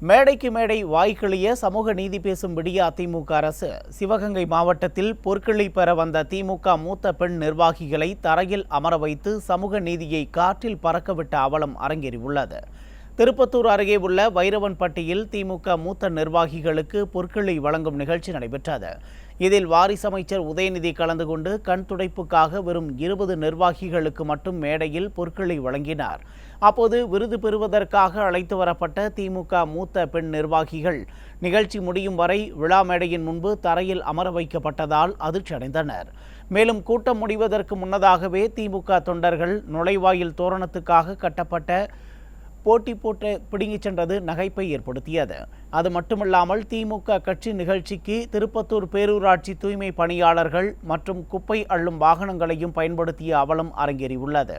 மேடைக்கு மேடை வாய்க்கிளிய சமூக நீதி பேசும் விடிய அதிமுக அரசு. சிவகங்கை மாவட்டத்தில் பொற்கிளி பெற வந்த திமுக மூத்த பெண் நிர்வாகிகளை தரையில் அமர வைத்து சமூக நீதியை காற்றில் பறக்கவிட்ட அவலம் அரங்கேறியுள்ளது. திருப்பத்தூர் அருகே உள்ள வைரவன்பட்டியில் திமுக மூத்த நிர்வாகிகளுக்கு பொற்கிளி வழங்கும் நிகழ்ச்சி நடைபெற்றது. இதில் வாரிசு அமைச்சர் உதயநிதி கலந்து கொண்டு கண் துடைப்புக்காக வெறும் இருபது நிர்வாகிகளுக்கு மட்டும் மேடையில் பொற்கிளி வழங்கினார். அப்போது விருது பெறுவதற்காக அழைத்து வரப்பட்ட திமுக மூத்த பெண் நிர்வாகிகள் நிகழ்ச்சி முடியும் வரை விழா மேடையின் முன்பு தரையில் அமர வைக்கப்பட்டதால் அதிர்ச்சி அடைந்தனர் மேலும் கூட்டம் முடிவதற்கு முன்னதாகவே திமுக தொண்டர்கள் நுழைவாயில் தோரணத்துக்காக கட்டப்பட்ட போட்டி போட்டு பிடுங்கிச் சென்றது நகைப்பை ஏற்படுத்தியது. அது மட்டுமல்லாமல் திமுக கட்சி நிகழ்ச்சிக்கு திருப்பத்தூர் பேரூராட்சி தூய்மை பணியாளர்கள் மற்றும் குப்பை அள்ளும் வாகனங்களையும் பயன்படுத்திய அவலம் அரங்கேறியுள்ளது.